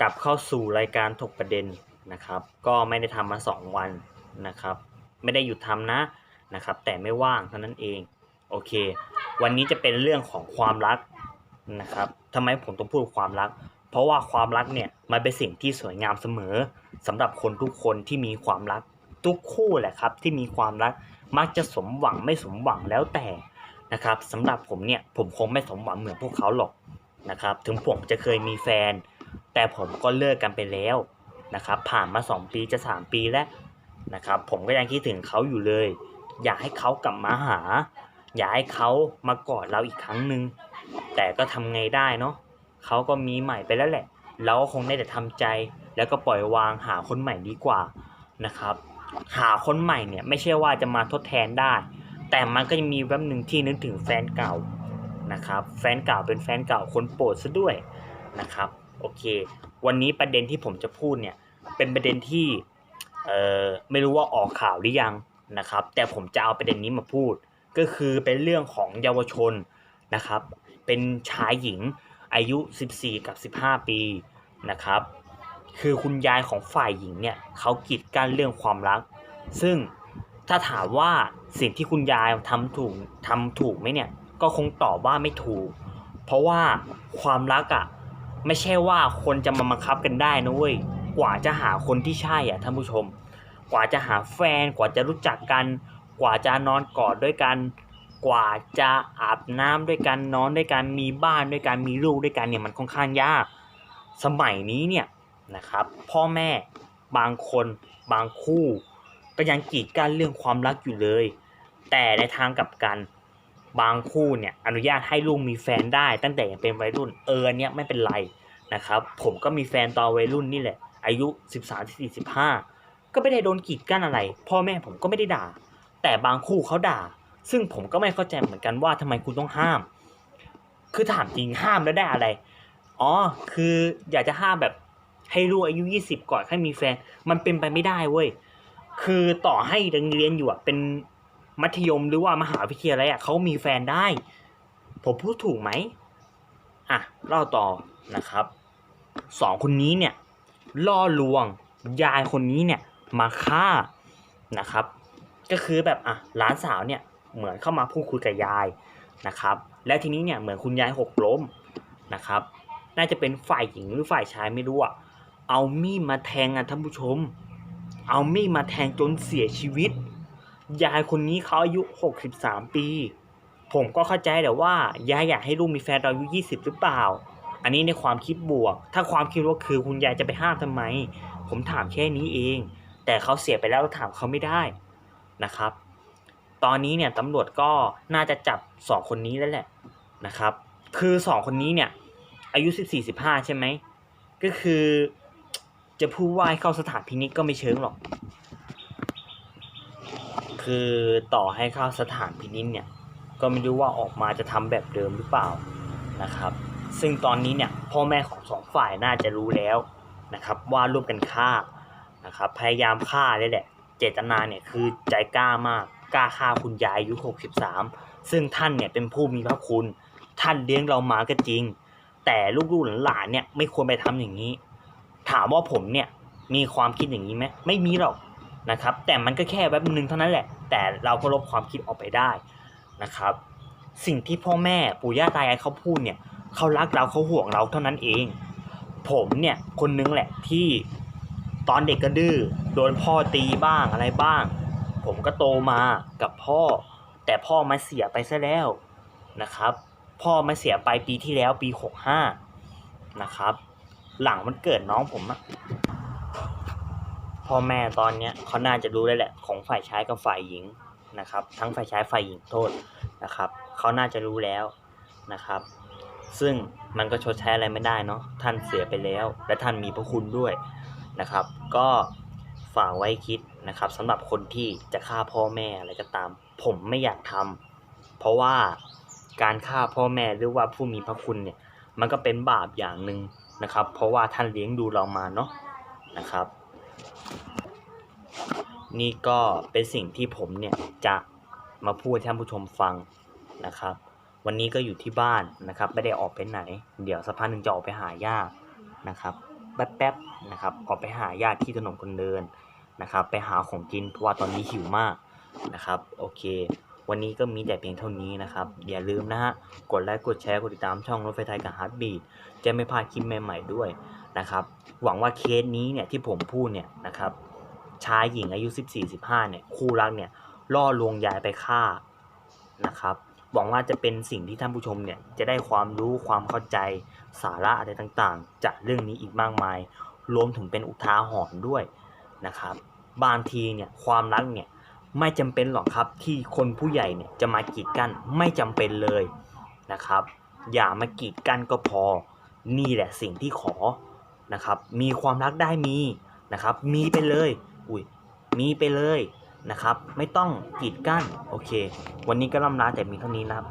กลับเข้าสู่รายการถกประเด็นนะครับ ก็ไม่ได้ทำมา 2 วันนะครับ ไม่ได้หยุดทำนะนะครับ แต่ไม่ว่างเท่านั้นเองโอเค วันนี้จะเป็นเรื่องของความรักนะครับทำไมผมต้องพูดความรัก เพราะว่าความรักเนี่ยมันเป็นสิ่งที่สวยงามเสมอสำหรับคนทุกคนที่มีความรัก ทุกคู่แหละครับ ที่มีความรักมักจะสมหวังไม่สมหวังแล้วแต่นะครับสำหรับผมเนี่ยผมคงไม่สมหวังเหมือนพวกเขาหรอกนะครับ ถึงผมจะเคยมีแฟน แต่ผมก็เลิกกันไปแล้วนะครับ ผ่านมา 2 ปีจะ 3 ปีแล้วนะครับ ผมก็ยังคิดถึงเขาอยู่เลย อยากให้เขากลับมาหา อยากให้เขามากอดเราอีกครั้งหนึ่งแต่ก็ทำไงได้เนาะเขาก็มีใหม่ไปแล้วแหละ เราก็คงได้แต่ทำใจ แล้วก็ปล่อยวางหาคนใหม่ดีกว่านะครับ หาคนใหม่เนี่ยไม่ใช่ว่าจะมาทดแทนได้ แต่มันก็ยังมีแวบหนึ่งที่นึกถึงแฟนเก่านะครับ แฟนเก่าเป็นแฟนเก่าคนโปรดซะด้วยนะครับ โอเค วันนี้ประเด็นที่ผมจะพูดเนี่ย เป็นประเด็นที่เอ่อไม่รู้ว่าออกข่าวหรือยังนะครับ แต่ผมจะเอาประเด็นนี้มาพูด ก็คือเป็นเรื่องของเยาวชนนะครับ เป็นชายหญิงอายุ 14 กับ 15 ปีนะครับ คือคุณยายของฝ่ายหญิงเนี่ยเขากีดกันเรื่องความรัก ซึ่งถ้าถามว่าสิ่งที่คุณยายทำถูกทำถูกไหมเนี่ย ก็คงตอบว่าไม่ถูก เพราะว่าความรักอะ่ะ ไม่ใช่ว่าคนจะมาบังคับกันได้นะเว้ยกว่าจะหาคนที่ใช่อะท่านผู้ชม กว่าจะหาแฟนกว่าจะรู้จักกัน กว่าจะนอนกอดด้วยกัน กว่าจะอาบน้ำด้วยกันนอนด้วยกันมีบ้านด้วยกันมีลูกด้วยกันเนี่ยมันค่อนข้างยาก สมัยนี้เนี่ยนะครับพ่อแม่บางคนบางคู่ ก็ยังกีดกันเรื่องความรักอยู่เลย แต่ในทางกลับกัน บางคู่เนี่ยอนุญาตให้ลูกมีแฟนได้ตั้งแต่ยังเป็นวัยรุ่นเออเนี้ยไม่เป็นไรนะครับผมก็มีแฟนตอนวัยรุ่นนี่แหละ อายุ 13 14 15 ก็ไม่ได้โดนกีดกันอะไร พ่อแม่ผมก็ไม่ได้ด่า แต่บางคู่เขาด่า ซึ่งผมก็ไม่เข้าใจเหมือนกันว่าทำไมคุณต้องห้าม คือถามจริงห้ามแล้วได้อะไร อ๋อ คืออยากจะห้ามแบบให้ลูกอายุ 20 ก่อนให้มีแฟน มันเป็นไปไม่ได้เว้ย คือต่อให้ยังเรียนอยู่อะเป็น มัธยมหรือว่ามหาวิทยาลัยอะเขามีแฟนได้ ผมพูดถูกไหมอะเล่าต่อนะครับสองคนนี้เนี่ยล่อลวงยายคนนี้เนี่ยมาฆ่านะครับ ก็คือแบบอะหลานสาวเนี่ยเหมือนเข้ามาพูดคุยกับยายนะครับ แล้วทีนี้เนี่ยเหมือนคุณยายหกล้มนะครับ น่าจะเป็นฝ่ายหญิงหรือฝ่ายชายไม่รู้อะเอามีดมาแทงอะท่านผู้ชม เอามีดมาแทงจนเสียชีวิต ยายคนนี้เขาอายุ 63 ปี ผมก็เข้าใจแต่ว่ายายอยากให้ลูกมีแฟนตอนอายุ 20 หรือเปล่า อันนี้ในความคิดบวก ถ้าความคิดว่าคือคุณยายจะไปห้ามทำไม ผมถามแค่นี้เอง แต่เขาเสียไปแล้วเราถามเขาไม่ได้นะครับ ตอนนี้เนี่ยตำรวจก็น่าจะจับสองคนนี้แล้วแหละนะครับ คือสองคนนี้เนี่ยอายุ 14 15 ใช่ไหม ก็คือจะพูดว่าเข้าสถานพินิจก็ไม่เชิงหรอก คือต่อให้เข้าสถานพินิจเนี่ยก็ไม่รู้ว่าออกมาจะทำแบบเดิมหรือเปล่านะครับ ซึ่งตอนนี้เนี่ยพ่อแม่ของสองฝ่ายน่าจะรู้แล้วนะครับว่าร่วมกันฆ่านะครับพยายามฆ่าเลยแหละ เจตนาเนี่ยคือใจกล้ามากกล้าฆ่าคุณยายอายุ 63 ซึ่งท่านเนี่ยเป็นผู้มีพระคุณ ท่านเลี้ยงเรามาก็จริง แต่ลูกๆหลานๆเนี่ยไม่ควรไปทำอย่างนี้ ถามว่าผมเนี่ยมีความคิดอย่างนี้ไหมไม่มีหรอกนะครับ แต่มันก็แค่แป๊บนึงเท่านั้นแหละ แต่เราก็ลบความคิดออกไปได้นะครับ สิ่งที่พ่อแม่ปู่ย่าตายายเขาพูดเนี่ยเขารักเราเขาห่วงเราเท่านั้นเอง ผมเนี่ยคนนึงแหละที่ตอนเด็กก็ดื้อโดนพ่อตีบ้างอะไรบ้าง ผมก็โตมากับพ่อ แต่พ่อมาเสียไปซะแล้วนะครับ พ่อมาเสียไปปีที่แล้วปี 65 นะครับ หลังมันเกิดน้องผมอะ พ่อแม่ตอนเนี้ยเขาน่าจะรู้ได้แหละของฝ่ายชายกับฝ่ายหญิงนะครับ ทั้งฝ่ายชายฝ่ายหญิงโทษนะครับเขาน่าจะรู้แล้วนะครับ ซึ่งมันก็ชดใช้อะไรไม่ได้เนาะท่านเสียไปแล้ว และท่านมีพระคุณด้วยนะครับ ก็ฝากไว้คิดนะครับสำหรับคนที่จะฆ่าพ่อแม่อะไรก็ตาม ผมไม่อยากทำเพราะว่าการฆ่าพ่อแม่หรือว่าผู้มีพระคุณเนี่ยมันก็เป็นบาปอย่างหนึ่งนะครับ เพราะว่าท่านเลี้ยงดูเรามาเนาะนะครับ นี่ก็เป็นสิ่งที่ผมเนี่ยจะมาพูดให้ท่านผู้ชมฟังนะครับ วันนี้ก็อยู่ที่บ้านนะครับ ไม่ได้ออกไปไหน เดี๋ยวสักพักหนึ่งจะออกไปหาย่านะครับแป๊บๆนะครับ ออกไปหาญาติที่ถนนคนเดินนะครับ ไปหาของกินเพราะว่าตอนนี้หิวมากนะครับ โอเค วันนี้ก็มีแต่เพียงเท่านี้นะครับ อย่าลืมนะฮะ กดไลค์ กดแชร์ กดติดตามช่องรถไฟไทยกับฮาร์ดบีดจะไม่พลาดคลิปใหม่ๆด้วย นะครับ หวังว่าเคสนี้เนี่ยที่ผมพูดเนี่ยนะครับชายหญิงอายุ 14-15เนี่ยคู่รักเนี่ยล่อลวงยายไปฆ่านะครับหวังว่าจะเป็นสิ่งที่ท่านผู้ชมเนี่ยจะได้ความรู้ความเข้าใจสาระอะไรต่างๆ จากเรื่องนี้อีกมากมาย รวมถึงเป็นอุทาหรณ์ด้วยนะครับ บางทีเนี่ยความรักเนี่ยไม่จำเป็นหรอกครับที่คนผู้ใหญ่เนี่ยจะมากีดกันไม่จำเป็นเลยนะครับ อย่ามากีดกันก็พอ นี่แหละสิ่งที่ขอ นะครับ มีความรักได้มีนะครับ มีไปเลย อุ้ย มีไปเลยนะครับ ไม่ต้องกีดกั้น โอเค วันนี้ก็ล่ำลาแต่มีเท่านี้นะครับ